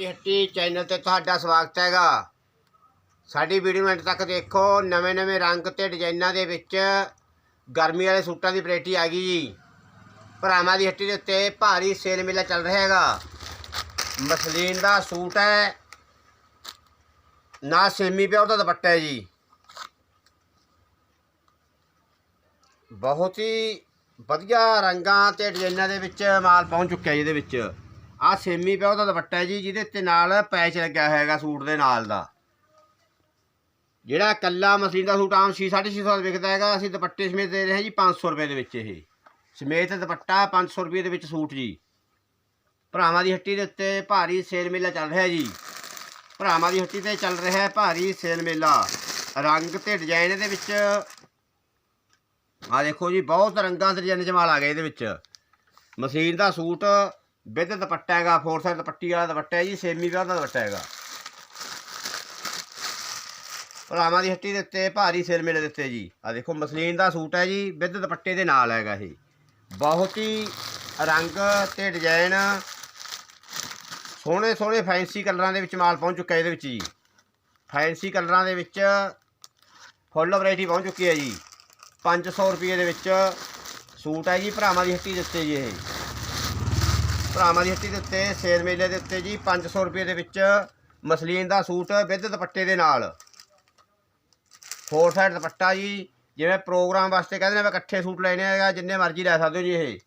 ਦੀ ਹੱਟੀ ਚੈਨਲ ਤੇ ਤੁਹਾਡਾ ਸਵਾਗਤ ਹੈਗਾ। ਸਾਡੀ ਵੀਡੀਓ ਐਂਡ ਤੱਕ ਦੇਖੋ, ਨਵੇਂ ਨਵੇਂ ਰੰਗ ਤੇ ਡਿਜ਼ਾਈਨਾਂ ਦੇ ਵਿੱਚ ਗਰਮੀ ਵਾਲੇ ਸੂਟਾਂ ਦੀ ਵੈਰਾਈਟੀ ਆ ਗਈ ਜੀ। ਭਰਾਵਾਂ ਦੀ ਹੱਟੀ ਦੇ ਉੱਤੇ ਭਾਰੀ ਸੇਲ ਮੇਲਾ ਚੱਲ ਰਿਹਾ ਹੈਗਾ। ਮਸਲੀਨ ਦਾ ਸੂਟ ਹੈ। ਨਾ ਸੇਮੀ ਪਿਆ, ਉਹਦਾ ਦੁਪੱਟਾ ਹੈ ਜੀ। ਬਹੁਤ ਹੀ ਵਧੀਆ ਰੰਗਾਂ ਤੇ ਡਿਜ਼ਾਈਨਾਂ ਦੇ ਵਿੱਚ ਮਾਲ ਪਹੁੰਚ ਚੁੱਕਿਆ ਜੀ ਇਹਦੇ ਵਿੱਚ। ਆਹ ਸੇਮੀ ਪਿਆ ਉਹਦਾ ਦੁਪੱਟਾ ਹੈ ਜੀ, ਜਿਹਦੇ ਉੱਤੇ ਨਾਲ ਪੈਚ ਲੱਗਿਆ ਹੋਇਆ ਹੈਗਾ ਸੂਟ ਦੇ ਨਾਲ ਦਾ। ਜਿਹੜਾ ਕੱਲਾ ਮਸਲੀਨ ਦਾ ਸੂਟ ਆਮ 6-650 ਦਾ ਵਿਕਦਾ ਹੈਗਾ, ਅਸੀਂ ਦੁਪੱਟੇ ਸਮੇਤ ਦੇ ਰਹੇ ਹਾਂ ਜੀ 500 ਰੁਪਏ ਦੇ ਵਿੱਚ ਇਹ। ਸਮੇਤ ਦੁਪੱਟਾ 500 ਰੁਪਏ ਦੇ ਵਿੱਚ ਸੂਟ ਜੀ। ਭਰਾਵਾਂ ਦੀ ਹੱਟੀ ਦੇ ਉੱਤੇ ਭਾਰੀ ਸੇਲ ਮੇਲਾ ਚੱਲ ਰਿਹਾ ਜੀ। ਭਰਾਵਾਂ ਦੀ ਹੱਟੀ ਤੇ ਚੱਲ ਰਿਹਾ ਭਾਰੀ ਸੇਲ ਮੇਲਾ। ਰੰਗ ਤੇ ਡਿਜ਼ਾਈਨ ਦੇ ਵਿੱਚ ਆ ਦੇਖੋ ਜੀ, ਬਹੁਤ ਰੰਗਾਂ ਦੇ ਡਿਜ਼ਾਈਨ ਜਮਾਲ ਆ ਗਏ ਇਹਦੇ ਵਿੱਚ। ਮਸ਼ੀਨ ਦਾ ਸੂਟ ਵਿਦ ਦੁਪੱਟਾ ਹੈਗਾ, ਫੋਰ ਸਾਈਡ ਦੁਪੱਟੀ ਵਾਲਾ ਦੁਪੱਟਾ ਹੈ ਜੀ, ਸੇਮੀ ਵਿਆਹ ਦਾ ਦੁਪੱਟਾ ਹੈਗਾ। ਭਰਾਵਾਂ ਦੀ ਹੱਟੀ ਦੇ ਉੱਤੇ, ਭਾਰੀ ਸੇਲ ਮੇਲੇ ਦਿੱਤੇ ਜੀ। ਆ ਦੇਖੋ, ਮਸਲੀਨ ਦਾ ਸੂਟ ਹੈ ਜੀ, ਵਿਦ ਦੁਪੱਟੇ ਦੇ ਨਾਲ ਹੈਗਾ ਇਹ। ਬਹੁਤ ਹੀ ਰੰਗ ਤੇ ਡਿਜ਼ਾਈਨ ਸੋਹਣੇ ਸੋਹਣੇ ਫੈਂਸੀ ਕਲਰਾਂ ਦੇ ਵਿੱਚ ਮਾਲ ਪਹੁੰਚ ਚੁੱਕਾ ਇਹਦੇ ਵਿੱਚ ਜੀ। ਫੈਂਸੀ ਕਲਰਾਂ ਦੇ ਵਿੱਚ ਫੁੱਲ ਵੈਰਾਈਟੀ ਪਹੁੰਚ ਚੁੱਕੀ ਹੈ ਜੀ। 500 ਰੁਪਏ ਦੇ ਵਿੱਚ ਸੂਟ ਹੈ ਜੀ, ਭਰਾਵਾਂ ਦੀ ਹੱਟੀ ਦੇ ਉੱਤੇ ਜੀ ਇਹ। ਭਰਾਵਾਂ ਦੀ ਹੱਟੀ ਦੇ ਉੱਤੇ, ਸੇਲ ਮੇਲੇ ਦੇ ਉੱਤੇ ਜੀ 500 ਰੁਪਏ ਦੇ ਵਿੱਚ ਮਸਲੀਨ ਦਾ ਸੂਟ ਵਿਦ ਦੁਪੱਟੇ ਦੇ ਨਾਲ। ਫੋਰ ਸਾਈਡ ਦੁਪੱਟਾ ਜੀ, ਜਿਵੇਂ ਪ੍ਰੋਗਰਾਮ ਵਾਸਤੇ ਕਹਿੰਦੇ ਨੇ ਵੀ ਇਕੱਠੇ ਸੂਟ ਲੈਣੇ ਹੈਗਾ ਜਿੰਨੇ ਮਰਜ਼ੀ ਲੈ ਸਕਦੇ ਹੋ ਜੀ ਇਹ।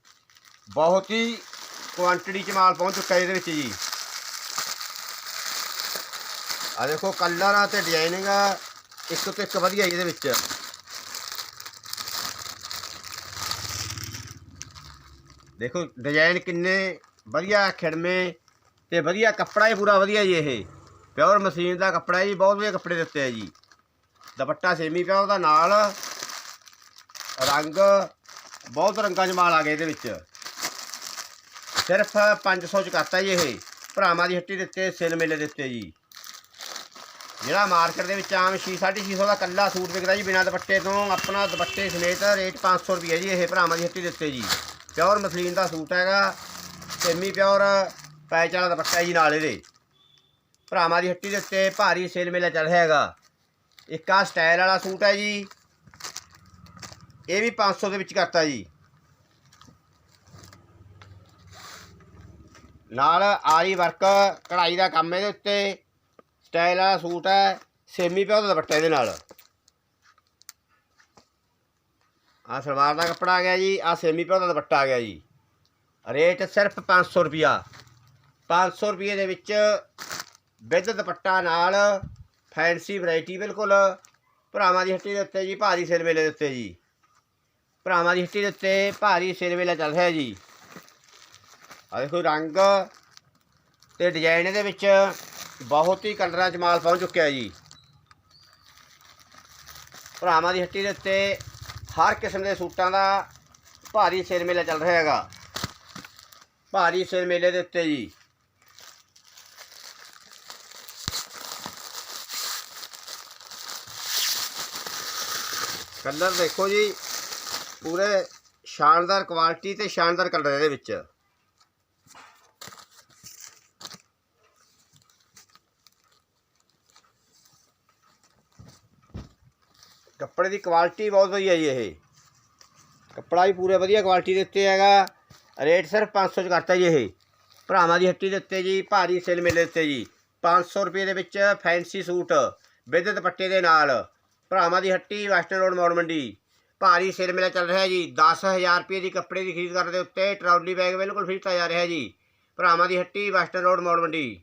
ਬਹੁਤ ਹੀ ਕੁਆਂਟੀਟੀ ਚ ਮਾਲ ਪਹੁੰਚ ਚੁੱਕਾ ਇਹਦੇ ਵਿੱਚ ਜੀ। ਆ ਦੇਖੋ ਕਲਰ ਤੇ ਡਿਜ਼ਾਈਨਿੰਗ ਇੱਕ ਤੋਂ ਇੱਕ ਵਧੀਆ ਜੀ ਇਹਦੇ ਵਿੱਚ। ਦੇਖੋ ਡਿਜ਼ਾਈਨ ਕਿੰਨੇ ਵਧੀਆ ਖਿੜਮੇ ਤੇ ਵਧੀਆ ਕੱਪੜਾ ਹੀ ਪੂਰਾ ਵਧੀਆ ਜੀ ਇਹ। ਪਿਓਰ ਮਸ਼ੀਨ ਦਾ ਕੱਪੜਾ ਹੈ ਜੀ, ਬਹੁਤ ਵਧੀਆ ਕੱਪੜੇ ਦਿੱਤੇ ਆ ਜੀ। ਦੁਪੱਟਾ ਸੇਮੀ ਪਿਆ ਉਹਦਾ ਨਾਲ ਰੰਗ ਬਹੁਤ ਰੰਗਾਂ 'ਚ ਮਾਲ ਆ ਗਏ ਇਹਦੇ ਵਿੱਚ। ਸਿਰਫ 500 ਚ ਕਰਤਾ ਜੀ ਇਹ। ਭਰਾਵਾਂ ਦੀ ਹੱਟੀ ਦਿੱਤੇ ਸੇਲ ਮੇਲੇ ਦਿੱਤੇ ਜੀ। ਜਿਹੜਾ ਮਾਰਕੀਟ ਦੇ ਵਿੱਚ ਆਮ 6 650 ਦਾ ਕੱਲਾ ਸੂਟ ਵਿਕਦਾ ਜੀ ਬਿਨਾਂ ਦੁਪੱਟੇ ਤੋਂ, ਆਪਣਾ ਦੁਪੱਟੇ ਸਮੇਤ ਰੇਟ 500 ਰੁਪਏ ਜੀ ਇਹ ਭਰਾਵਾਂ ਦੀ ਹੱਟੀ ਦਿੱਤੇ ਜੀ। ਪਿਓਰ ਮਸਲੀਨ ਦਾ ਸੂਟ ਹੈਗਾ। ਸੇਮੀ ਪਿਓਰ ਪੈਚ ਵਾਲਾ ਦੁਪੱਟਾ ਜੀ ਨਾਲ ਇਹਦੇ। ਭਰਾਵਾਂ ਦੀ ਹੱਟੀ ਦੇ ਉੱਤੇ ਭਾਰੀ ਸੇਲ ਮੇਲਾ ਚੱਲ ਰਿਹਾ ਹੈਗਾ। ਇੱਕ ਆ ਸਟਾਈਲ ਵਾਲਾ ਸੂਟ ਹੈ ਜੀ। ਇਹ ਵੀ 500 ਦੇ ਵਿੱਚ ਕਰਤਾ ਜੀ। ਨਾਲ ਆਰੀ ਵਰਕ, ਕਢਾਈ ਦਾ ਕੰਮ ਇਹਦੇ ਉੱਤੇ। ਸਟਾਈਲ ਵਾਲਾ ਸੂਟ ਹੈ, ਸੇਮੀ ਪਿਓਰ ਦਾ ਦੁਪੱਟਾ ਇਹਦੇ ਨਾਲ। ਆ ਸਲਵਾਰ ਦਾ ਕੱਪੜਾ ਆ ਗਿਆ ਜੀ ਆ ਸੇਮੀ ਪਿਓਰ ਦਾ ਦੁਪੱਟਾ ਆ ਗਿਆ ਜੀ। ਰੇਟ ਸਿਰਫ 500 ਰੁਪਿਆ 500 ਰੁਪਏ ਦੇ ਵਿੱਚ ਵਿਦ ਦੁਪੱਟਾ ਨਾਲ ਫੈਂਸੀ ਵੈਰਾਈਟੀ ਬਿਲਕੁਲ। ਭਰਾਵਾਂ ਦੀ ਹੱਟੀ ਦੇ ਉੱਤੇ ਜੀ ਭਾਰੀ ਸੇਲ ਮੇਲੇ ਦੇ ਉੱਤੇ ਜੀ। ਭਰਾਵਾਂ ਦੀ ਹੱਟੀ ਦੇ ਉੱਤੇ ਭਾਰੀ ਸੇਲ ਮੇਲਾ ਚੱਲ ਰਿਹਾ ਜੀ। ਆ ਦੇਖੋ ਰੰਗ ਤੇ ਡਿਜ਼ਾਈਨ ਦੇ ਵਿੱਚ ਬਹੁਤ ਹੀ ਕਲਰਾਂ 'ਚ ਮਾਲ ਪਹੁੰਚ ਚੁੱਕਿਆ ਜੀ। ਭਰਾਵਾਂ ਦੀ ਹੱਟੀ ਦੇ ਉੱਤੇ ਹਰ ਕਿਸਮ ਦੇ ਸੂਟਾਂ ਦਾ ਭਾਰੀ ਸੇਲ ਮੇਲਾ ਚੱਲ ਰਿਹਾ ਹੈਗਾ। ਭਾਰੀ ਸਿਰ ਮੇਲੇ ਦੇ ਉੱਤੇ ਜੀ। ਕਲਰ ਦੇਖੋ ਜੀ, ਪੂਰੇ ਸ਼ਾਨਦਾਰ ਕੁਆਲਿਟੀ ਤੇ ਸ਼ਾਨਦਾਰ ਕਲਰ ਇਹਦੇ ਵਿੱਚ। ਕੱਪੜੇ ਦੀ ਕੁਆਲਿਟੀ ਬਹੁਤ ਵਧੀਆ ਜੀ ਇਹ। ਕੱਪੜਾ ਵੀ ਪੂਰੇ ਵਧੀਆ ਕੁਆਲਿਟੀ ਦੇ ਉੱਤੇ ਹੈਗਾ। ਰੇਟ ਸਿਰਫ 500 ਚ ਕਰਤਾ ਜੀ ਇਹ। ਭਰਾਵਾਂ ਦੀ ਹੱਟੀ ਦੇ ਉੱਤੇ ਜੀ ਭਾਰੀ ਸੇਲ ਮੇਲੇ ਦੇ ਉੱਤੇ ਜੀ। 500 ਰੁਪਏ ਦੇ ਵਿੱਚ ਫੈਂਸੀ ਸੂਟ ਵਿਦ ਦੁਪੱਟੇ ਦੇ ਨਾਲ। ਭਰਾਵਾਂ ਦੀ ਹੱਟੀ ਵੈਸਟਰਨ ਰੋਡ ਮੌੜ ਮੰਡੀ। ਭਾਰੀ ਸੇਲ ਮੇਲਾ ਚੱਲ ਰਿਹਾ ਜੀ। 10000 ਰੁਪਏ ਦੀ ਕੱਪੜੇ ਦੀ ਖਰੀਦ ਕਰਨ ਦੇ ਉੱਤੇ ਟਰਾਲੀ ਬੈਗ ਬਿਲਕੁਲ ਫ੍ਰੀ ਦਿੱਤਾ ਜਾ ਰਿਹਾ ਜੀ। ਭਰਾਵਾਂ ਦੀ ਹੱਟੀ ਵੈਸਟਰਨ ਰੋਡ ਮੌੜ ਮੰਡੀ।